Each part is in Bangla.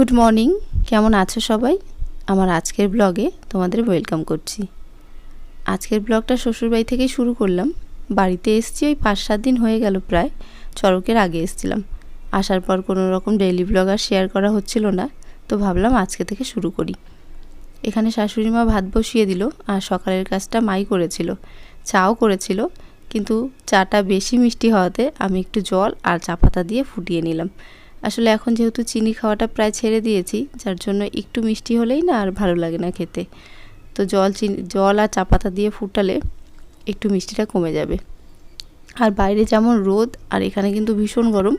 গুড মর্নিং কেমন আছো সবাই? আমার আজকের ব্লগে তোমাদের ওয়েলকাম করছি। আজকের ব্লগটা শ্বশুরবাড়ি থেকেই শুরু করলাম। বাড়িতে এসছি, ওই পাঁচ সাত দিন হয়ে গেল প্রায়। চড়কের আগে এসছিলাম। আসার পর কোনো রকম ডেইলি ব্লগ আর শেয়ার করা হচ্ছিল না, তো ভাবলাম আজকে থেকে শুরু করি। এখানে শাশুড়ি মা ভাত বসিয়ে দিল আর সকালের কাজটা মাই করেছিল। চাও করেছিল, কিন্তু চাটা বেশি মিষ্টি হওয়াতে আমি একটু জল আর চা পাতা দিয়ে ফুটিয়ে নিলাম। আসলে এখন যেহেতু চিনি খাওয়াটা প্রায় ছেড়ে দিয়েছি, যার জন্য একটু মিষ্টি হলেই না আর ভালো লাগে না খেতে। তো জল চিনি, জল আর চা পাতা দিয়ে ফুটালে একটু মিষ্টিটা কমে যাবে। আর বাইরে যেমন রোদ, আর এখানে কিন্তু ভীষণ গরম,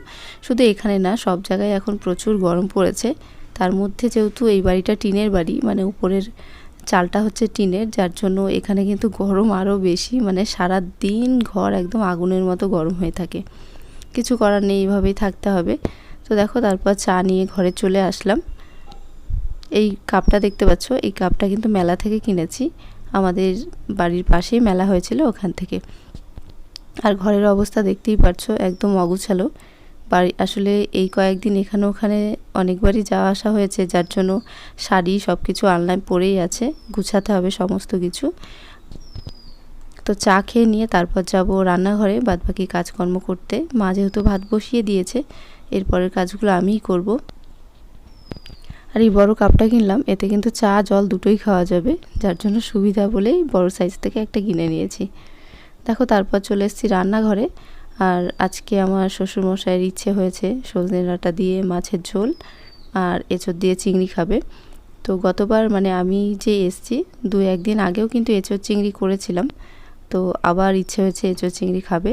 শুধু এখানে না, সব জায়গায় এখন প্রচুর গরম পড়েছে। তার মধ্যে যেহেতু এই বাড়িটা টিনের বাড়ি মানে উপরের চালটা হচ্ছে টিনের, যার জন্য এখানে কিন্তু গরম আরও বেশি মানে সারা দিন ঘর একদম আগুনের মতো গরম হয়ে থাকে। কিছু করার নেই, এইভাবেই থাকতে হবে। দেখো, তারপর চা নিয়ে ঘরে চলে আসলাম। এই কাপটা দেখতে পাচ্ছ, এই কাপটা কিন্তু মেলা থেকে কিনেছি। আমাদের বাড়ির পাশেই মেলা হয়েছিল ওখান থেকে। আর ঘরের অবস্থা দেখতেই পারছ, একদম অগুছালো। বাড়ি, আসলে এই কয়েকদিন এখানে ওখানে অনেকবারই যাওয়া আসা হয়েছে, যার জন্য শাড়ি সব কিছু আলনায় পরেই আছে, গুছাতে হবে সমস্ত কিছু। তো চা খেয়ে নিয়ে তারপর যাব রান্নাঘরে, বাদবাকি কাজকর্ম করতে। মা যেহেতু ভাত বসিয়ে দিয়েছে এরপরের কাজগুলো আমিই করব। আর এই বড় কাপটা কিনলাম, এতে কিন্তু চা, জল দুটোই খাওয়া যাবে, যার জন্য সুবিধা বলেই বড় সাইজ থেকে একটা কিনে নিয়েছি। দেখো, তারপর চলে এসেছি রান্নাঘরে। আর আজকে আমার শ্বশুরমশাইয়ের ইচ্ছে হয়েছে সজনে ডাঁটা দিয়ে মাছের ঝোল আর এঁচড় দিয়ে চিংড়ি খাবে। তো গতবার মানে আমি যে এসছি দু একদিন আগেও কিন্তু এঁচড় চিংড়ি করেছিলাম। তো আবার ইচ্ছে হয়েছে এঁচড় চিংড়ি খাবে।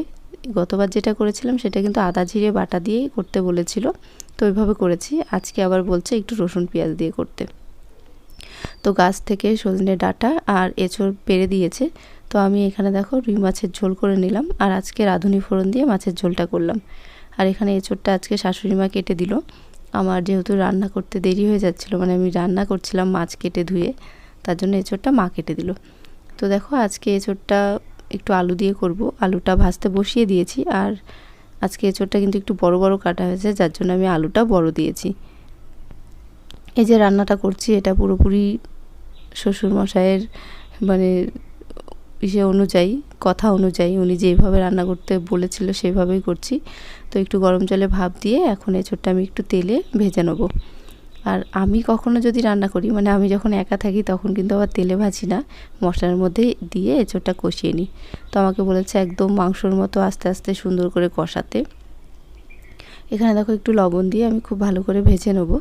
গতবার যেটা করেছিলাম সেটা কিন্তু আদা, জিরে, বাটা দিয়েই করতে বলেছিল। তো ওইভাবে করেছি। আজকে আবার বলছে একটু রসুন, পেঁয়াজ দিয়ে করতে। তো গাছ থেকে সজনে ডাটা আর এঁচড় পেরে দিয়েছে। তো আমি এখানে দেখো রুই মাছের ঝোল করে নিলাম আর আজকে রাঁধুনি ফোড়ন দিয়ে মাছের ঝোলটা করলাম। আর এখানে এঁচড়টা আজকে শাশুড়ি মা কেটে দিল। আমার যেহেতু রান্না করতে দেরি হয়ে যাচ্ছিল মানে আমি রান্না করছিলাম মাছ কেটে ধুয়ে, তার জন্য এঁচড়টা মা কেটে দিল। তো দেখো আজকে এঁচড়টা একটু আলু দিয়ে করব। আলুটা ভাজতে বসিয়ে দিয়েছি আর আজকে এঁচড়টা কিন্তু একটু বড় বড় কাটা হয়েছে, যার জন্য আমি আলুটা বড় দিয়েছি। এই যে রান্নাটা করছি, এটা পুরোপুরি শ্বশুরমশাইয়ের মানে ইসে অনুযায়ী, কথা অনুযায়ী উনি যেভাবে রান্না করতে বলেছিল সেভাবেই করছি। তো একটু গরম জলে ভাপ দিয়ে এখন এঁচড়টা আমি একটু তেলে ভেজে নেব। আর আমি কখনো যদি রান্না করি মানে আমি যখন একা থাকি তখন কিন্তু আবার তেলে ভাজি না, মশলার মধ্যে দিয়ে এঁচোড়টা কষিয়ে নিই। তো আমাকে বলেছে একদম মাংসর মতো আস্তে আস্তে সুন্দর করে কষাতে। এখানে দেখো একটু লবণ দিয়ে আমি খুব ভালো করে ভেজে নেব।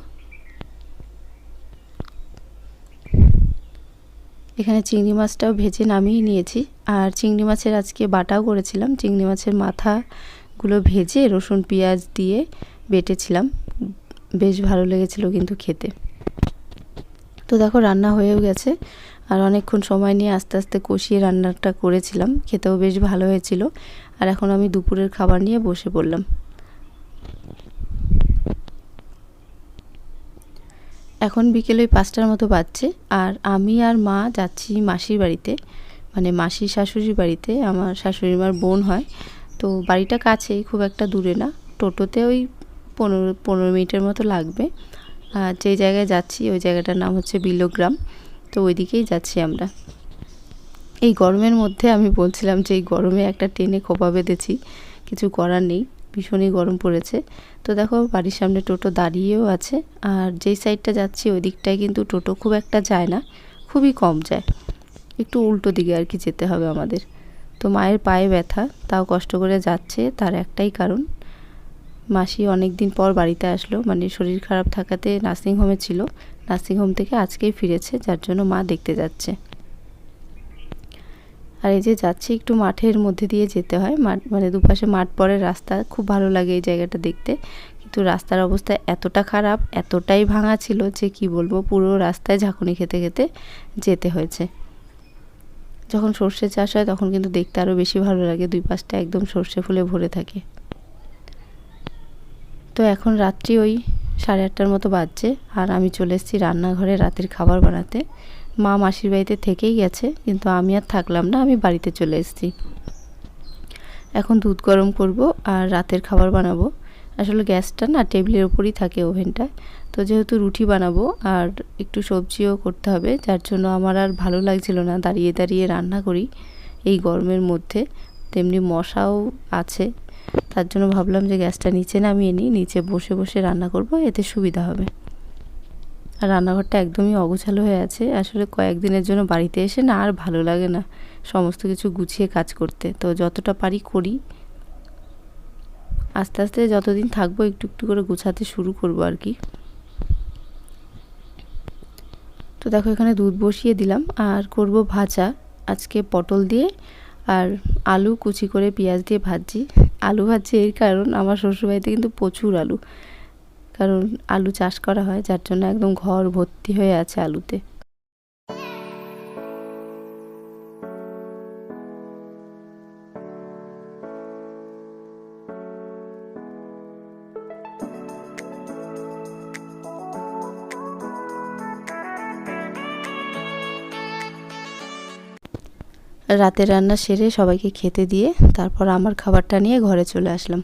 এখানে চিংড়ি মাছটাও ভেজে নামিয়ে নিয়েছি। আর চিংড়ি মাছের আজকে বাটাও করেছিলাম। চিংড়ি মাছের মাথাগুলো ভেজে রসুন, পেঁয়াজ দিয়ে বেটেছিলাম। বেশ ভালো লেগেছিল কিন্তু খেতে। তো দেখো রান্না হয়েও গেছে। আর অনেকক্ষণ সময় নিয়ে আস্তে আস্তে কষিয়ে রান্নাটা করেছিলাম। খেতেও বেশ ভালো হয়েছিল। আর এখন আমি দুপুরের খাবার নিয়ে বসে পড়লাম। এখন বিকেলে ওই পাঁচটার মতো বাজছে। আর আমি আর মা যাচ্ছি মাসির বাড়িতে। মানে মাসির শাশুড়ির বাড়িতে। আমার শাশুড়ি মার বোন হয়। তো বাড়িটা কাছেই, খুব একটা দূরে না। টোটোতে ওই পনেরো পনেরো মিনিটের মতো লাগবে। আর যেই জায়গায় যাচ্ছি, ওই জায়গাটার নাম হচ্ছে বিলোগ্রাম। তো ওই দিকেই যাচ্ছি আমরা। এই গরমের মধ্যে আমি বলছিলাম যে, এই গরমে একটা ট্রেনে খোপা বেঁধেছি। কিছু করার নেই, ভীষণই গরম পড়েছে। তো দেখো, বাড়ির সামনে টোটো দাঁড়িয়েও আছে। আর যেই সাইডটা যাচ্ছি, ওই দিকটায় কিন্তু টোটো খুব একটা যায় না, খুবই কম যায়। একটু উল্টো দিকে আর কি যেতে হবে আমাদের। তো মায়ের পায়ে ব্যথা, তাও কষ্ট করে যাচ্ছে, তার একটাই কারণ। মাসি অনেক দিন পর বাড়িতে আসলো মানে শরীর খারাপ থাকাতে নার্সিংহোমে ছিল। নার্সিংহোম থেকে আজকেই ফিরেছে, যার জন্য মা দেখতে যাচ্ছে। আর এই যে যাচ্ছি একটু মাঠের মধ্যে দিয়ে যেতে হয়, মাঠ মানে দুপাশে মাঠ পরে রাস্তা খুব ভালো লাগে এই জায়গাটা দেখতে। কিন্তু রাস্তার অবস্থা এতটা খারাপ, এতটাই ভাঙা ছিল যে কি বলব, পুরো রাস্তায় ঝাঁকুনি খেতে খেতে যেতে হয়েছে। যখন সর্ষে চাষ হয়, তখন কিন্তু দেখতে আরও বেশি ভালো লাগে, দুই পাশটা একদম সর্ষে ফুলে ভরে থাকে। তো এখন রাত্রি ওই সাড়ে আটটার মতো বাজছে আর আমি চলে এসেছি রান্নাঘরে রাতের খাবার বানাতে। মা মাসির বাড়িতে থেকেই গেছে, কিন্তু আমি আর থাকলাম না, আমি বাড়িতে চলে এসেছি। এখন দুধ গরম করব আর রাতের খাবার বানাবো। আসলে গ্যাসটা না টেবিলের ওপরই থাকে ওভেনটা, তো যেহেতু রুটি বানাবো আর একটু সবজিও করতে হবে, যার জন্য আমার আর ভালো লাগছিল না দাঁড়িয়ে দাঁড়িয়ে রান্না করি এই গরমের মধ্যে। তেমনি মশাও আছে। তার জন্য ভাবলাম যে গ্যাসটা নিচে নামিয়ে নিই, নিচে বসে বসে রান্না করব, এতে সুবিধা হবে। আর রান্নাঘরটা একদমই অগোছালো হয়ে আছে। আসলে কয়েকদিনের জন্য বাড়িতে এসে না আর ভালো লাগে না সমস্ত কিছু গুছিয়ে কাজ করতে। তো যতটা পারি করি। আস্তে আস্তে যতদিন থাকব একটু একটু করে গুছাতে শুরু করব আর কি। তো দেখো এখানে দুধ বসিয়ে দিলাম। আর করব ভাজা। আজকে পটল দিয়ে আর আলু কুচি করে পেঁয়াজ দিয়ে ভাজছি। আলু ভাজছি এর কারণ আমার শ্বশুরবাড়িতে কিন্তু প্রচুর আলু। কারণ আলু চাষ করা হয়, যার জন্য একদম ঘর ভর্তি হয়ে আছে আলুতে। রাতের রান্না সেরে সবাইকে খেতে দিয়ে তারপর আমার খাবারটা নিয়ে ঘরে চলে আসলাম।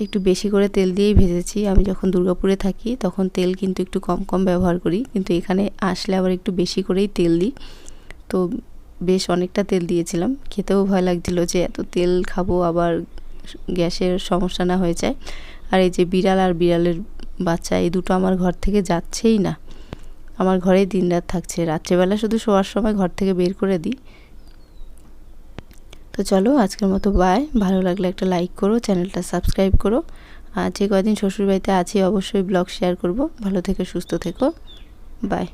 একটু বেশি করে তেল দিয়েই ভেজেছি। আমি যখন দুর্গাপুরে থাকি তখন তেল কিন্তু একটু কম কম ব্যবহার করি। কিন্তু এখানে আসলে আবার একটু বেশি করেই তেল দিই। তো বেশ অনেকটা তেল দিয়েছিলাম। খেতেও ভয় লাগছিল যে এত তেল খাব আবার গ্যাসের সমস্যা না হয়ে যায়। আর এই যে বিড়াল আর বিড়ালের বাচ্চা, এই দুটো আমার ঘর থেকে যাচ্ছেই না। আমার ঘরে দিন রাত থাকছে। রাত্রেবেলা শুধু শোয়ার সময় ঘর থেকে বের করে দিই। তো চলো, আজকের মতো বাই ভালো লাগলে একটা লাইক করো, চ্যানেলটা সাবস্ক্রাইব করো। আর যে কদিন শ্বশুরবাড়িতে আছি, অবশ্যই ব্লগ শেয়ার করব। ভালো থেকে, সুস্থ থেকো। বাই